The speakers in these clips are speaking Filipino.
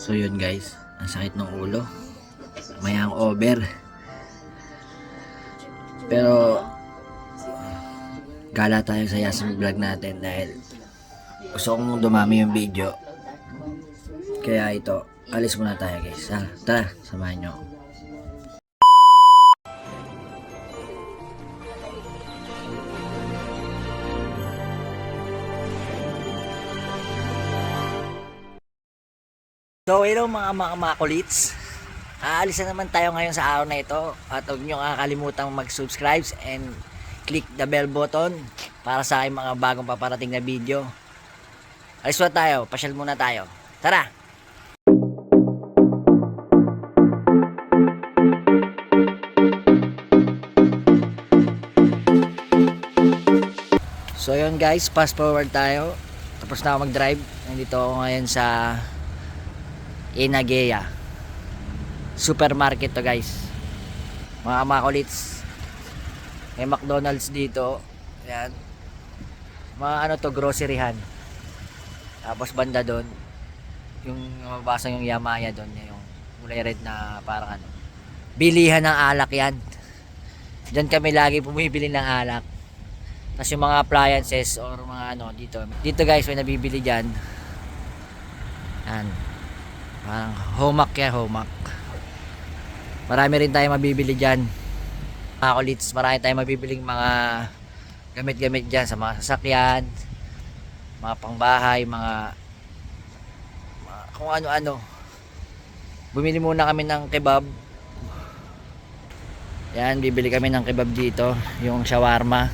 So yun guys, ang sakit ng ulo. May hangover. Pero gala tayo sa Yasmin vlog natin dahil gusto kong dumami yung video. Kaya ito, alis muna tayo guys. Ha? Tara, samahan nyo. ako. Hello mga mga makulits. Aalis na naman tayo ngayon sa araw na ito at huwag nyo kakalimutan mag-subscribe and click the bell button para sa aking mga bagong paparating na video. Alis na tayo, pasyal muna tayo. Tara! So yun guys, fast forward tayo. Tapos na ako mag-drive. Nandito ako ngayon sa Inagea. Supermarket to guys. Mga makulits. May McDonald's dito. Ayan. Mga ano to, groceryhan. Tapos banda doon. Yung mabasa yung Yamaya doon. Yung kulay red na parang ano. Bilihan ng alak yan. Diyan kami lagi bumibili ng alak. Tapos yung mga appliances or mga ano dito. Dito guys, may nabibili dyan. Yan. Parang homak ya, homak. Marami rin tayo mabibili dyan. Mga kulits, marami tayong mabibiling mga gamit-gamit dyan sa mga sasakyan, mga pangbahay, mga, mga kung ano-ano. Bumili muna kami ng kebab. Yan, bibili kami ng kebab dito, yung shawarma.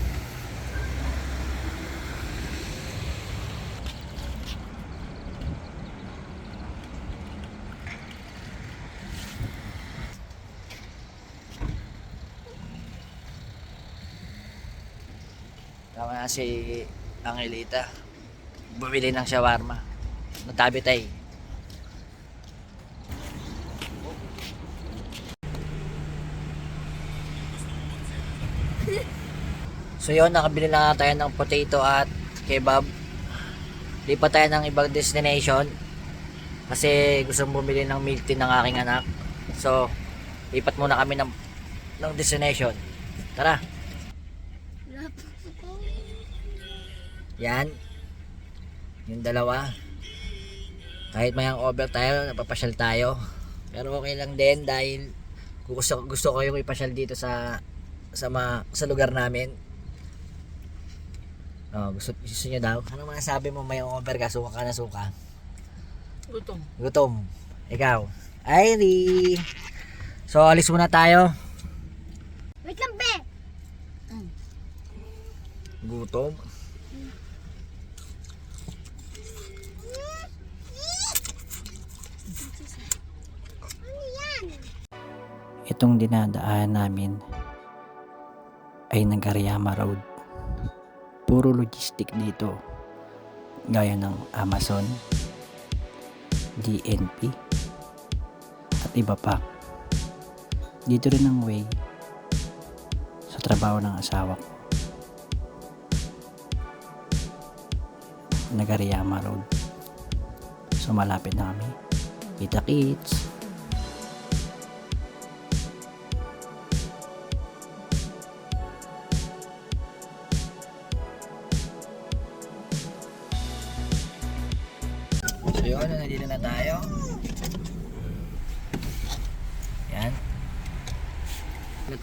Tama na si Angelita. Bumili ng shawarma. Natabi tayo. So yun, nakabili na tayo ng potato at kebab. Lipat tayo ng ibang destination. Kasi gusto bumili ng milk tea ng aking anak. So, lipat muna kami ng, ng destination. Tara! Yan. Yung dalawa. Kahit may over tayo, napapasyal tayo. Pero okay lang din dahil gusto, gusto ko yung ipasyal dito sa sa, ma, sa lugar namin. Oh, gusto, gusto nyo daw? Ano masasabi mo may over ka? Suka ka na suka? Gutom. Gutom. Ikaw. Irie. So, alis muna tayo. Wait lang, be! Gutom. Itong dinadaan namin ay Nagariyama Road. Puro logistic dito. Gaya ng Amazon, DNP, at iba pa. Dito rin ang way sa trabaho ng asawa ko. Nagariyama Road. So malapit na kami. Kita kits.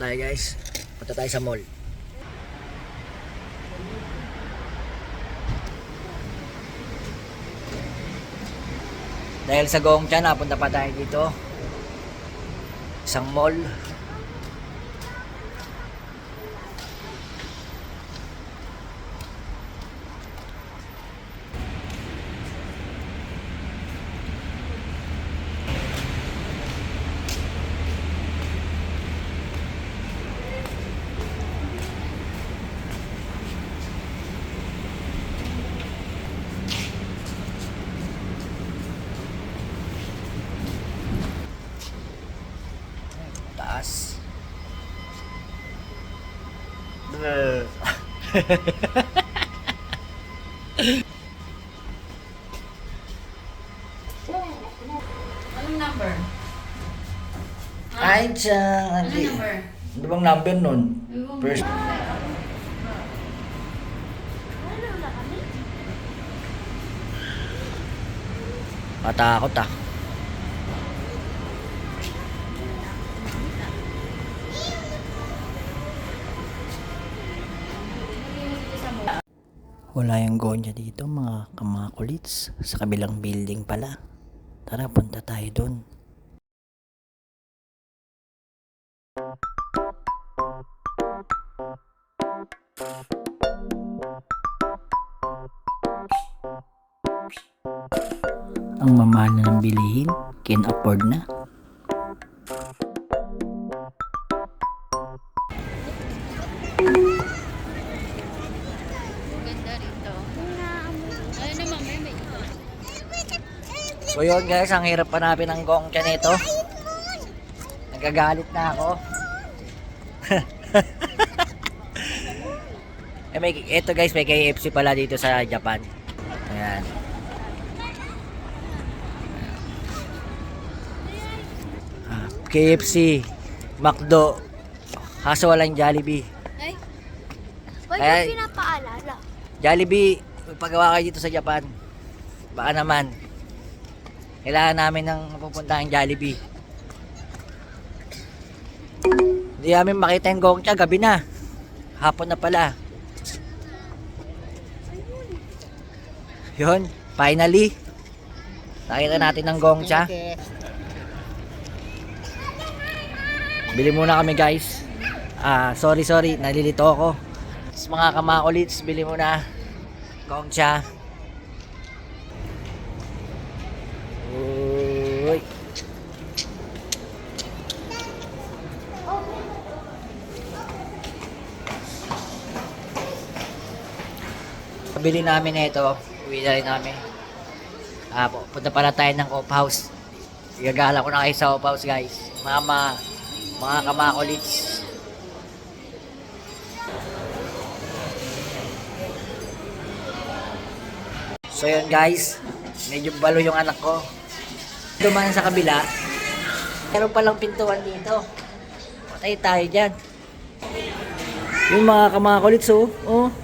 Tayo guys? Punta tayo sa mall. Dahil sa Gongcha, napunta pa tayo dito. Isang mall. Anong number? Ay, Chang. Anong Hindi. number? Ano bang number nun? First. Ano? Matakot ah. Wala yung gonya dito mga kamakulits. Sa kabilang building pala. Tara, punta tayo dun. Ang mamahal na ng bilihin, can afford na. Yun guys, ang hirap hanapin ng gongcha nito. Nagagalit na ako. eh may, ito guys, may KFC pala dito sa Japan. Ayan. KFC, McDo, kaso walang Jollibee. Ay. Yung pinapaalala. Jollibee, pagawa kayo dito sa Japan. Baka naman. Kailangan namin ng mapupuntahang Jollibee. Hindi namin makita yung gongcha, gabi na. Hapon na pala. Yun, finally. Nakita natin ng gongcha. Bili muna kami guys. Ah, sorry sorry, nalilito ako. Mga kamakulits, bili muna. Gongcha. Uy. Bili namin na ito. Uwi na rin namin. Ah, pu- punta pala tayo ng off house. Igagala ko na kayo sa off house guys. Mama, mga kamakulits. So yun guys, medyo balo yung anak ko. Dumaan sa kabila. Meron palang pintuan dito. Patay tayo dyan. Yung mga kamakulits oh. oh.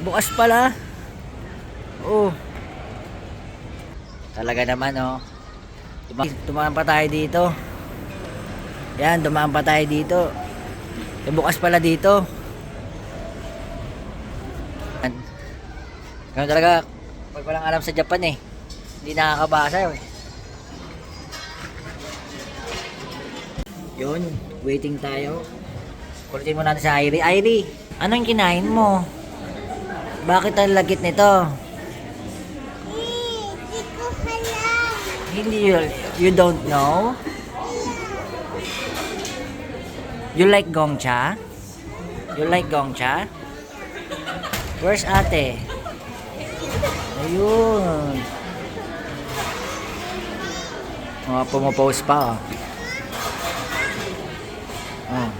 Bukas pala. Oh. Talaga naman oh. Duma- dumaan pa tayo dito. Yan, dumaan pa tayo dito. Eh, bukas pala dito. Ganun talaga, pag walang alam sa Japan eh, hindi nakakabasa yun. Yun, waiting tayo. Kulitin mo natin sa Irie. Irie, anong kinain mo? Bakit ang lagit nito? Eh, di ko alam. Hindi, you, don't know? You like gongcha? You like gongcha? Where's ate? Ayun. Mga pumapost pa oh. oh.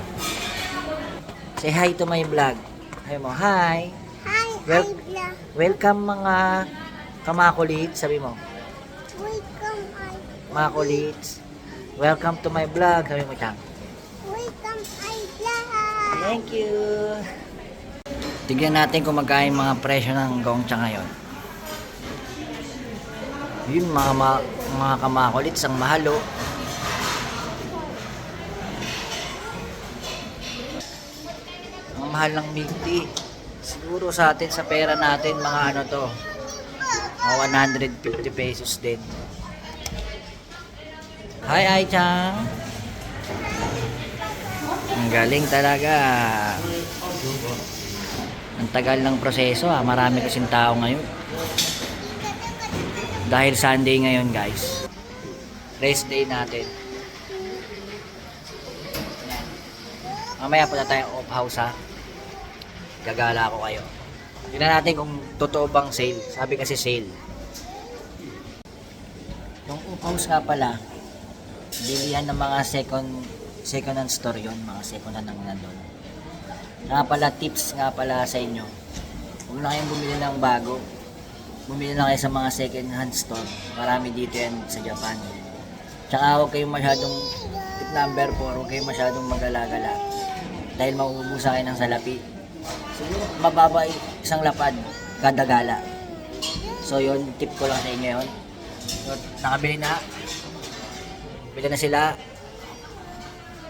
Say hi to my vlog. Hi mo, hi. Ayla. Welcome mga kamakulit, sabi mo. Welcome, Ay. Makulits. Welcome to my vlog, sabi mo, Chang. Welcome, Ayla. Thank you. Tignan natin kung magkano yung mga presyo ng gongcha ngayon. Yun, mga, ma- mga kamakulits, ang mahal oh. Ang mahal ng milk tea. Siguro sa atin, sa pera natin, mga ano to, mga 150 pesos din. Hi, Ai-chan! Ang galing talaga. Ang tagal ng proseso ah. Marami kasing tao ngayon. Dahil Sunday ngayon guys. Rest day natin. Mamaya punta tayo off house ha. Gagala ko kayo. Tingnan natin kung totoo bang sale. Sabi kasi sale. Yung house nga pala, bilihan ng mga second second hand store yon mga second hand ang nandun. Nga pala tips nga pala sa inyo. Huwag na kayong bumili ng bago. Bumili na kayo sa mga second hand store. Marami dito yan sa Japan. Tsaka huwag kayong masyadong, tip number 4, huwag kayong masyadong magalagala. Dahil mauubusan kayo ng salapi. Mababa isang lapad kada gala. So yun, tip ko lang sa inyo yun. So, nakabili na. Bili na sila.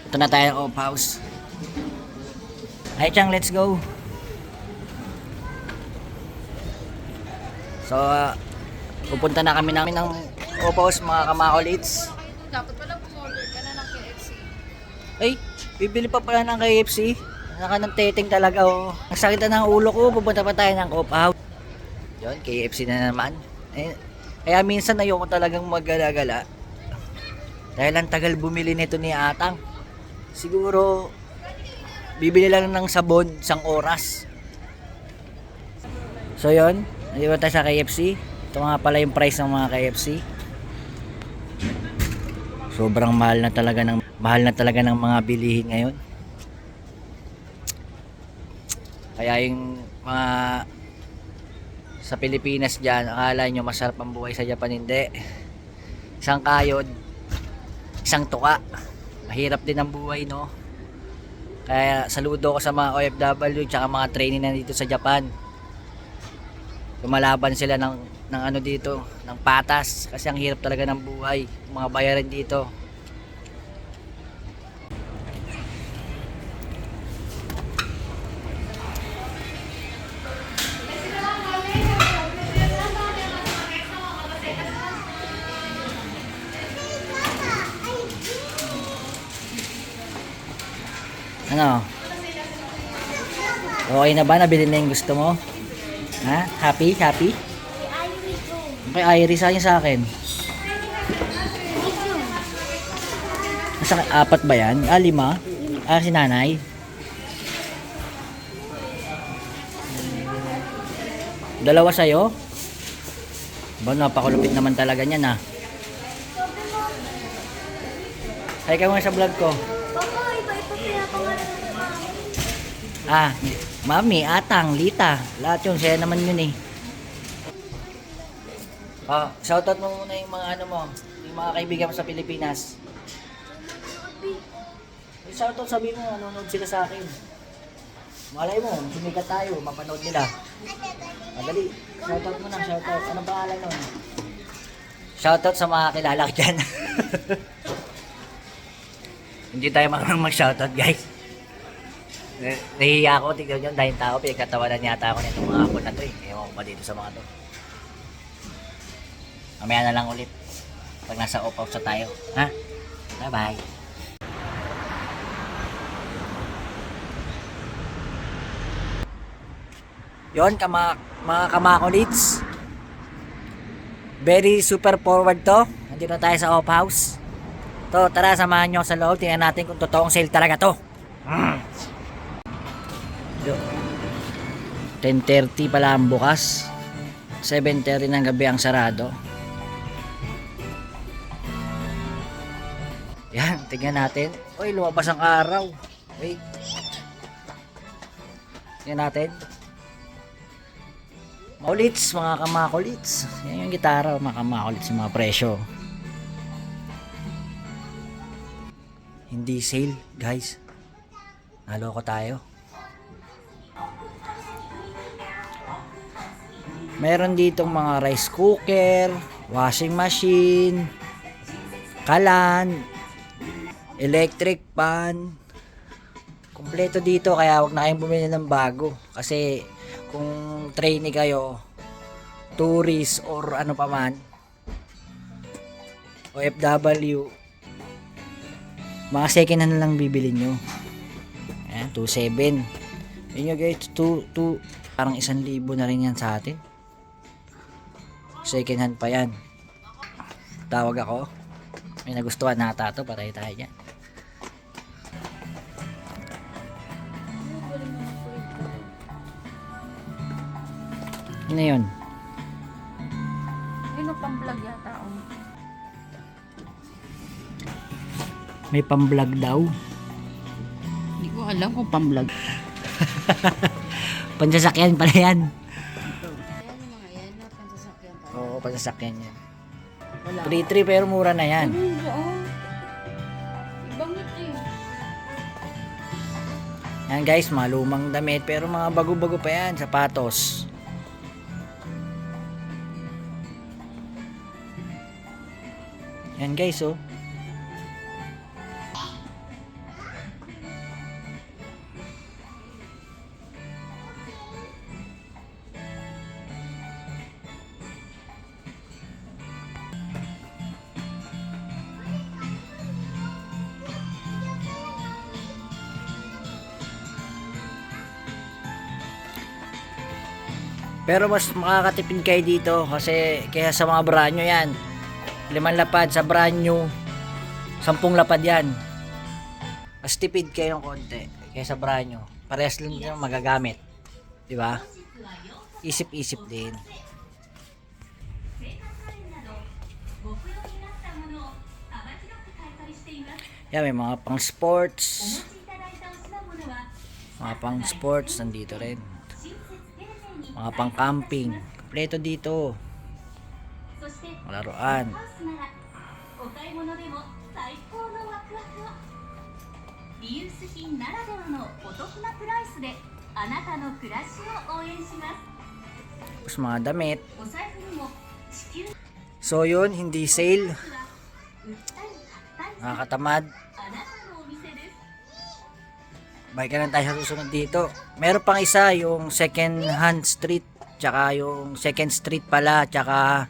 Ito na tayo ng house. Ay, Chang, let's go. So, ah, pupunta na kami namin ng house, mga kamakolits. Dapat pala umorder ka na ng KFC. Ay, bibili pa pala ng KFC. Naka ng teteng talaga oh. Ang sakit na ng ulo ko, pupunta pa tayo ng off out. Yun, KFC na naman. Eh, kaya minsan ayoko talagang maggala-gala. Dahil ang tagal bumili nito ni Atang. Siguro, bibili lang ng sabon isang oras. So yun, nandito tayo sa KFC. Ito nga pala yung price ng mga KFC. Sobrang mahal na talaga ng mahal na talaga ng mga bilihin ngayon. Kaya yung mga sa Pilipinas diyan, akala nyo masarap ang buhay sa Japan hindi. Isang kayod, isang tuka. Mahirap din ang buhay, no? Kaya saludo ko sa mga OFW tsaka mga trainee na dito sa Japan. Lumalaban sila ng ng ano dito, ng patas kasi ang hirap talaga ng buhay, mga bayaran dito. Ano? Okay na ba? Nabili na yung gusto mo? Ha? Happy? Happy? Okay, Iris, ayun sa akin. Nasa apat ba yan? Ah, lima? Ah, si nanay? Dalawa sa'yo? Ba, napakulupit naman talaga niyan ah. Hi ka muna sa vlog ko. Papa, iba-iba pinapangalan ng mami. Ah, mami, atang, lita. Lahat yun, saya naman yun eh. Ah, shoutout mo muna yung mga ano mo, yung mga kaibigan mo sa Pilipinas. Yung shoutout sabi mo, nanonood sila sa akin. Malay mo, sumikat tayo, mapanood nila. Madali, shoutout mo na, shoutout. Anong pangalan nun? Shoutout sa mga kilala ko dyan. Hindi tayo marunong mag-shoutout guys. Nahihiya ako, tignan nyo, dahil tao, pinagkatawanan yata ako nitong mga hapon na to eh. Ewan ko ba dito sa mga to. Mamaya na lang ulit. Pag nasa off house na tayo. Ha? Bye-bye. Yon kama, mga kamakolits. Very super forward to. Nandito na tayo sa off house. To, tara samahan nyo sa loob. Tingnan natin kung totoong sale talaga to. Mm. Yo. 10.30 pala ang bukas. 7.30 ng gabi ang sarado. Yan, tingnan natin. Uy, lumabas ang araw. Wait. Tingnan natin. Maulits, mga kamakulits. Yan yung gitara, mga kamakulits, yung mga presyo. Hindi sale, guys. Naloko tayo. Meron ditong mga rice cooker, washing machine, kalan, electric pan. Kompleto dito kaya wag na kayong bumili ng bago kasi kung trainee kayo, tourist or ano pa man, OFW, mga second hand lang bibili nyo. Ayan, 2.7. Yun nyo guys, 2, 2, parang isang libo na rin yan sa atin. Second hand pa yan. Tawag ako. May nagustuhan na ata to, patay tayo dyan. Ano yun? Ano pang vlog yata oh. May pamblog daw. Hindi ko alam kung pamblog. pansasakyan pala yan. Oo, pansasakyan yan. Wala. Free tree pero mura na yan. Oh? Yan guys, malumang damit pero mga bago-bago pa yan, sapatos. Yan guys, oh. Pero mas makakatipid kayo dito kasi kaya sa mga branyo yan. Limang lapad sa branyo. Sampung lapad yan. Mas tipid kayo ng konti kaysa branyo. Parehas lang din magagamit. Di ba? Isip-isip din. Yan, may mga pang sports. Mga pang sports nandito rin mga pang camping kompleto dito. Laruan. Tapos mga damit. So yun hindi sale. Nakakatamad bike na tayo sa susunod dito. Meron pang isa, yung second hand street, tsaka yung second street pala, tsaka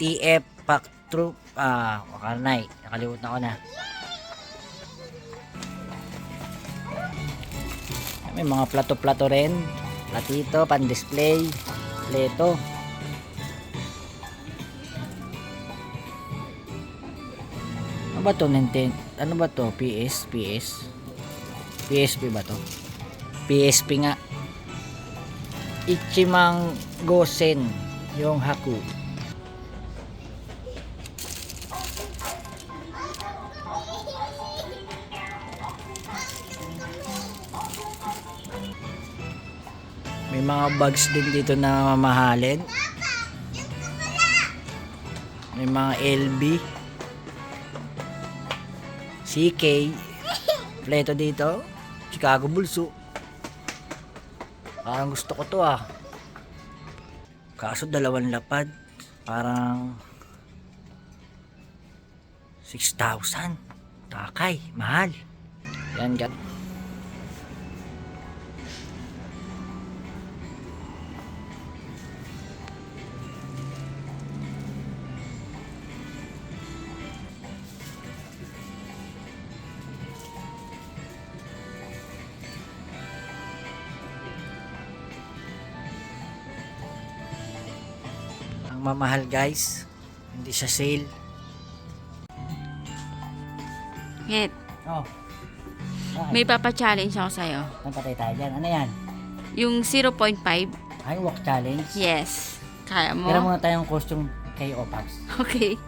TF Pack Troop, ah, wakanay, nakalimutan ko na. May mga plato-plato rin, platito, pan-display, pleto. Ano ba to, Nintendo? Ano ba to? PS? PS? PSP ba to? PSP nga. Ichimang Gosen yung Haku. May mga bags din dito na mamahalin. May mga LB. CK. Pleto dito. Chicago Bulls oh. Parang gusto ko to ah. Kaso dalawang lapad. Parang 6,000. Takay, mahal. Yan, gan. Ang mamahal guys. Hindi siya sale. Hit, Oh. Bakit? may papa-challenge ako sa'yo. Napatay tayo dyan. Ano yan? Yung 0.5, Ay, walk challenge. yes. Kaya mo? Tira muna tayong costume kay Opaps. Okay.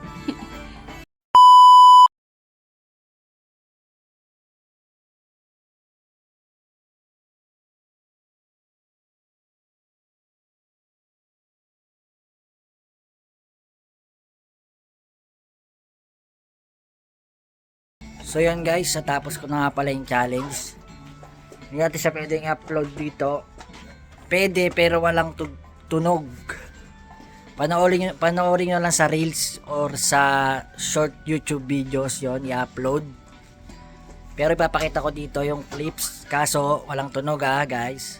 So yun guys, natapos ko na nga pala yung challenge. Hindi natin siya pwedeng upload dito. Pwede pero walang tu- tunog. Panoorin nyo, panoorin nyo lang sa Reels or sa short YouTube videos yon i-upload. Pero ipapakita ko dito yung clips. Kaso walang tunog ha guys.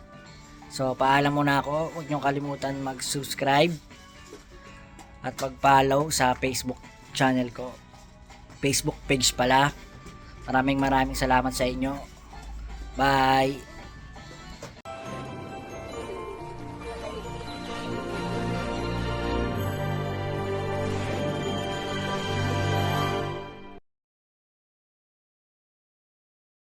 So paalam muna ako. Huwag nyo kalimutan mag-subscribe. At pag-follow sa Facebook channel ko. Facebook page pala. Maraming maraming salamat sa inyo. Bye!